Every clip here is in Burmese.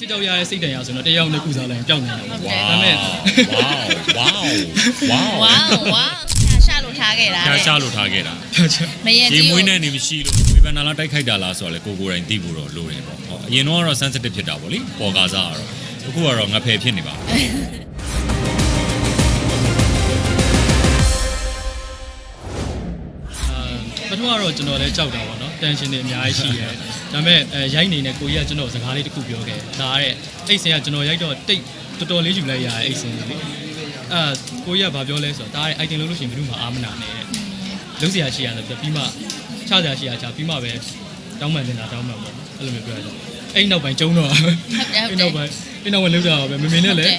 ချစ်ကြောက်ရတဲ့စိတ်တန်ရဆိုတော့တယောက်နဲ့ကုစားလိုက်ရင်ပျောက်နေတာပေါ့ဝါဒါပေမဲ့ဝါဝါဝါဝါဝါရှာလို့ထားခဲ့တာရှားတဲ့ရှားလို့ထားခဲ့တာမရက်ရေကြီးမွေးကိုနဲ့နေမရှိလို့ဝေဖန်နာလာတိုက်ခိုက်တာလားဆိုတော့လေကိုကိုယ်တိုင်သိဖို့တော့လိုတယ်ပေါ့ဟောအရင်တော့ကတော့ sensitive ဖြစ်တာပေါ့လေပေါ်ကားစားကတော့အခုကတော့ငါဖယ်ဖြစ်နေပါဘူးအာပထမတော့ကျွန်တော်လည်းကြောက်တာပေါ့နော် တန်ရှင်တွေအများကြီးရှိရဲဒါပေမဲ့အဲရိုက်နေတဲ့ကိုကြီးကကျွန်တော်စကားလေးတစ်ခုပြောခဲ့ဒါတဲ့အိတ်စင်ကကျွန်တော်ရိုက်တော့တိတ်တော်တော်လေးယူလိုက်ရတဲ့အိတ်စင်လေးလေအာကိုကြီးကဘာပြောလဲဆိုတော့ဒါတဲ့ item လုပ်လို့ရှိရင်ဘယ်သူမှအာမနာနဲ့တဲ့လုံးစရာရှိရတယ်ပြီးမှချစရာရှိရချပြီးမှပဲတောင်းပန်တင်တာတောင်းပန်ပေါ့အဲ့လိုမျိုးပြောရတယ်အဲ့နောက်ပိုင်းကျုံတော့ဟုတ်တယ်ဟုတ်တယ်အဲ့နောက်ပိုင်းအဲ့နောက်ပိုင်းလောက်ကြတော့ပဲမမေနဲ့လည်း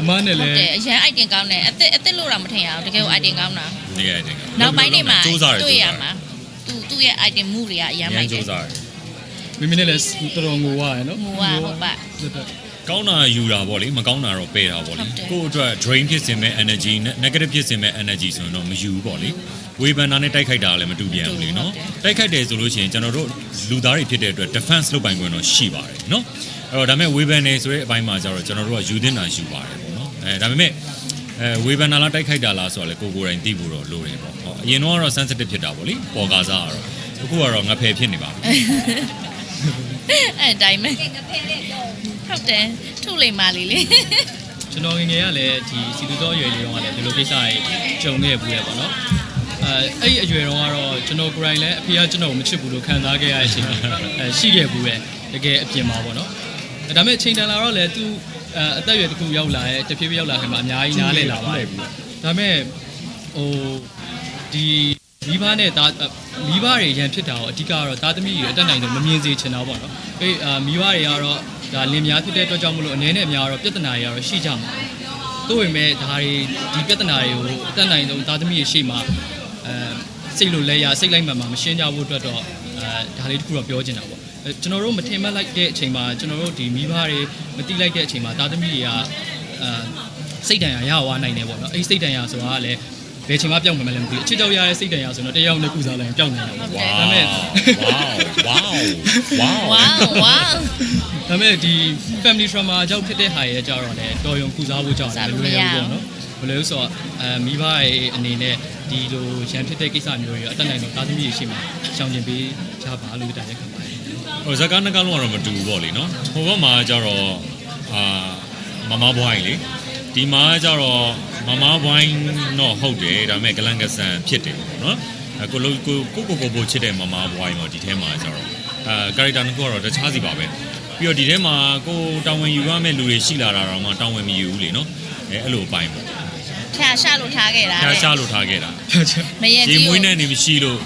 အမနဲ့ဟုတ်လည်းတယ်အရန် item ကောင်းတယ်အစ်စ်အစ်စ်လို့တော့မထင်ရအောင်တကယ်ကို item ကောင်းတာနေရာတင်ကနောက်ပိုင်းနေမှာစူးစားတယ်တွေ့ရမှာ သူသူ့ရဲ့ item မှုတွေကအရန်ရမိုန်က်တစူးယ်စားတယ်မမေနဲ့လည်းတော်တော်ငိုရတယ်နော်ငိုရဟုတ်ပါကောင်းတာယူတာပေါ့လေမကောင်းတာတော့ပယ်တာပေါ့လေဟုတ်တယ် ကိုယ့်အတွက် drain ဖြစ်စင်မဲ့ energy negative ဖြစ်စင်မဲ့ energy ဆိုရင်တော့မယူဘူးပေါ့လေဝေဖန်တာနဲ့တိုက်ခိုက်တာလည်းမတူပြန်ဘူးလေနော်တိုက်ခိုက်တယ်ဆိုလို့ရှိရင်ကျွန်တော်တို့လူသားတွေဖြစ်တဲ့အတွက် defense လုပ်ပိုင်ခွင့်တော့ရှိပါတယ်နော်အဲ့တော့ဒါပေမဲ့ဝေဖန်နေဆိုတဲ့အပိုင်းမှာကျတော့ကျွန်တော်တို့ကယူသင့်တာယူပါတယ်ပေါ့နော်အဲဒါပေမဲ့ အဲဝေဖန်တာလားတိုက်ခိုက်တာလားဆိုတော့လေကိုကိုယ်တိုင်သိဖို့တော့လိုတယ်ပေါ့ဟောအရင်တော့ကတော့ sensitive ဖြစ်တာပေါ့လေပေါ်ကားစားကတော့အခုကတော့ငါဖယ်ဖြစ်နေပါဘူးအဲ့တိုင်းပဲဟုတ်တယ်ထုလိမ္မာလေးလေကျွန်တော်ငယ်ငယ်ကလည်းဒီစီတူတော်အရွယ်လေးတော့ကလည်းဒီလိုကိစ္စတွေကြုံခဲ့ဘူးလေပေါ့နော်အဲအဲ့ဒီအရွယ်တော့ကတော့ကျွန်တော်ကိုယ်တိုင်လည်းအဖေကကျွန်တော်ကိုမချစ်ဘူးလို့ခံစားခဲ့ရတဲ့အချိန်အဲရှိခဲ့ဘူးပဲတကယ်အပြင်မှာပေါ့နော်အဲဒါပေမဲ့ချိန်တန်လာတော့လည်းသူ အဲအသက်အရွယ်တစ်ခုရောက်လာရဲ့တဖြည်းဖြည်းရောက်လာခင်မှာအများကြီးနားလည်လာပါတယ်ဒါပေမဲ့ဟိုဒီမိဘနဲ့ဒါမိဘတွေရန်ဖြစ်တာတော့အဓိကကတော့သားသမီးတွေအတက်နိုင်ဆုံးမမြင်စေချင်တာပေါ့နော်အဲအာမိဘတွေကတော့ဒါလင်များဖြစ်တဲ့အတွက်ကြောင့်မလို့အနေနဲ့အများတော့ပြဿနာတွေကတော့ရှိကြမှာတိုးပေမဲ့ဒါတွေဒီပြဿနာတွေကိုအတက်နိုင်ဆုံးသားသမီးတွေရှေ့မှာအဲစိတ်လိုလဲရစိတ်လိုက်မှန်မှမရှင်းကြဘူးအတွက်တော့အဲဒါလေးတခုတော့ပြောချင်တာပေါ့အဲ ကျွန်တော်တို့မထင်မှတ်လိုက်တဲ့အချိန်မှာကျွန်တော်တို့ဒီမိဘတွေမတိလိုက်တဲ့အချိန်မှာသားသမီးတွေကအဲစိတ်တန်ရာရသွားနိုင်တယ်ပေါ့နော်အဲ့ဒီစိတ်တန်ရာဆိုတာကလည်းဘယ်ချိန်မှပျောက်မှမလဲမသိဘူးအချစ်ကြောက်ရတဲ့စိတ်တန်ရာဆိုတော့တယောက်နဲ့ကုစားလိုက်ရင်ပျောက်နိုင်တယ်ပေါ့ဟုတ်တယ်ဒါပေမဲ့ဝါဝါဝါဝါဝါဒါပေမဲ့ဒီ family trauma အကြောင်းဖြစ်တဲ့ဟာရဲ့ကြတော့လည်းတော်ရုံကုစားဖို့ကြောင့်လည်းလွယ်ဘူးပေါ့နော်ဘယ်လိုလဲဆိုတော့အဲမိဘရဲ့အနေနဲ့ဒီလိုရန်ဖြစ်တဲ့ကိစ္စမျိုးတွေအတက်နိုင်တော့သားသမီးတွေရှိမှရှောင်ကျင်ပေးကြပါလို့တိုက်ရိုက်ခံပါတယ် ဟိုဇကာနှစ်ကားလုံးကတော့မတူဘူးပေါ့လေနော်ဟိုဘက်မှာကျတော့အာမမဘွိုင်းလေဒီမှာကျတော့မမဘွိုင်းတော့ဟုတ်တယ်ဒါပေမဲ့ဂလန်ကဆန်ဖြစ်တယ်ပေါ့နော်အဲကိုလိုကိုကိုကိုကိုပိုချစ်တဲ့မမဘွိုင်းတော့ဒီထဲမှာကျတော့အာကာရက်တာနှစ်ခုကတော့တခြားစီပါပဲပြီးတော့ဒီထဲမှာကိုတောင်းဝင်ယူရမယ့်လူတွေရှိလာတာတော့မှတောင်းဝင်မယူဘူးလေနော်အဲအဲ့လိုအပိုင်းပေါ့ ရှာရှာလို့ထားခဲ့တာရှားတဲ့ရှားလို့ထားခဲ့တာမရက်ရေကြီးမွေးကို နဲ့နေမရှိလို့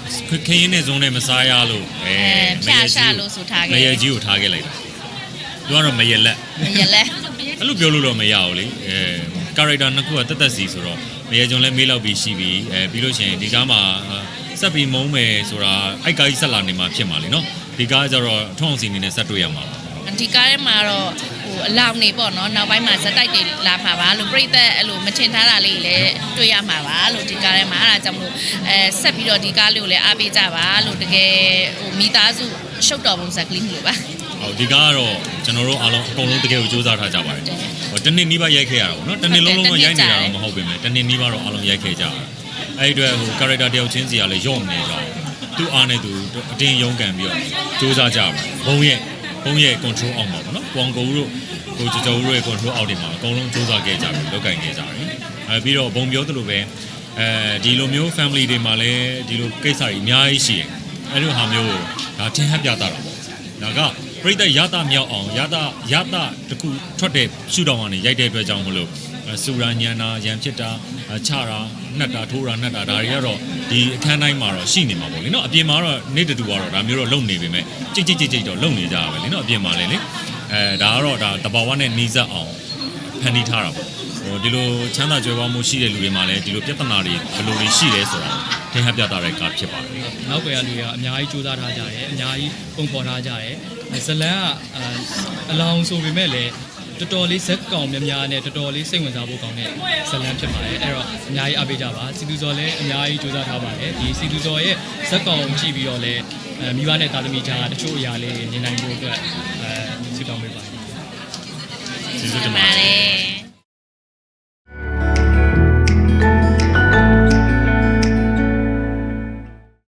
ခင်းရင်းနဲ့ဇုံနဲ့မစားရလို့အဲအဲရှာရှာလို့ဆိုထားမခဲ့ရကြီးကိုထားခဲ့လိုက်တာသူကတော့မရလက်မရက်လဲအဲ့လိုပြောလို့တော့မရဘူးလေအဲကာရက်တာနှစ်ခုကတက်တက်စီဆိုတော့မရကြုံလဲမေးလောက်ပြီးရှိပြီအဲပြီးလို့ရှိရင်ဒီကားမှာဆက်ပြီးမုံမယ်ဆိုတာအိုက်ကားကြီးဆက်လာနေမှာဖြစ်မှာလीနော်ဒီကားကျတော့ထုံအောင်စီနေနဲ့ဆက်တွေ့ရမှာပါ ဒီကားထဲမှာတော့ဟို အလောင်းနေပေါ့နော်နောက်ပိုင်းမှာဇက်တိုက်တွေလာမှာပါလို့ပြိသက်အဲ့လိုမထင်ထားတာလေးလည်းတွေ့ရမှာပါလို့ဒီကားထဲမှာအဲ့ဒါကြောင့်မလို့အဲဆက်ပြီးတော့ဒီကားလေးကိုလည်းအားပေးကြပါလို့တကယ်ဟိုမိသားစုရှုပ်တော်ပုံစံကလေးမျိုးပါဟုတ်ဒီကားကတော့ကျွန်တော်တို့အားလုံးအကုန်လုံးတကယ်ကိုစူးစမ်းထားကြပါတယ်ဟိုတနေ့နီးပါးရိုက်ခဲ့ရတာပေါ့နော်တနေ့လုံးလုံးတော့ရိုက်နေတာတော့မဟုတ်ပေမဲ့တနေ့နီးပါးတော့အားလုံးရိုက်ခဲ့ကြတာအဲ့ဒီအတွက်ဟိုကာရက်တာတယောက်ချင်းစီကလည်းယော့မနေကြဘူးသူ့အားနဲ့သူအတင်းရုန်းကန်ပြီးတော့စူးစမ်းကြပါဘုံရဲ့ ဘုံရဲ့ control အောက်မှာပေါ့နော်ကွန်ကိုတို့ဟိုကျော်ကျော်တို့ရဲ့ control အောက်တွေမှာအကုန်လုံးစူးစမ်းခဲ့ကြပြီလောက်ကင်ခဲ့ကြတယ်အဲပြီးတော့ဘုံပြောသလိုပဲအဲဒီလိုမျိုး family တွေမှာလည်းဒီလိုကိစ္စတွေအများကြီးရှိတယ်အဲ့လိုဟာမျိုးကိုဒါထင်ဟပ်ပြတာတော့ပေါ့ဒါကပြိတ္တရတာမြောက်အောင်ရတာရတာတခုထွက်တဲ့ရှုထောင့်ကနေရိုက်တဲ့အတွက်ကြောင့်မလို့ စူရာညံတာရံဖြစ်တာချတာနှက်တာထိုးတာနှက်တာဒါတွေကတော့ဒီအခန်းတိုင်းမှာတော့ရှိနေမှာပေါ့လေနော်အပြင်မှာတော့နေ့တူကတော့ဒါမျိုးတော့လုံနေပေမဲ့ကြိတ်ကြိတ်ကြိတ်ကြိတ်တော့လုံနေကြတာပဲလေနော်အပြင်မှာလည်းလေအဲဒါကတော့ဒါတဘာဝနဲ့နှီးစပ်အောင်ဖန်တီးထားတာပေါ့ဟိုဒီလိုချမ်းသာကြွယ်ဝမှုရှိတဲ့လူတွေမှာလည်းဒီလိုပြဿနာတွေဘယ်လိုတွေရှိလဲဆိုတာထင်ဟပ်ပြတာတဲ့ကားဖြစ်ပါတယ်နောက်ကွယ်ကလူတွေကအများကြီးစူးစမ်းထားကြတယ်အများကြီးပုံဖော်ထားကြတယ်ဇလန်းကအလောင်းဆိုပေမဲ့လည်း တော်တော်လေးဇက်ကောင်များများနဲ့တော်တော်လေးစိတ်ဝင်စားဖို့ကောင်းတဲ့ဇလန်းဖြစ်ပါတယ်အဲ့တော့အများကြီးအားပေးကြပါစီတူဇော်လည်းအများကြီးစူးစမ်းထားပါတယ်ဒီစီတူဇော်ရဲ့ဇက်ကောင်ကြည့်ပြီးတော့လည်းအဲမိဘနဲ့တာသမီကြားတချို့အရာလေးညင်နိုင်ဖို့အတွက်အဲစီတောင်းပေးပါတယ်ကျေးဇူးတင်ပါတယ်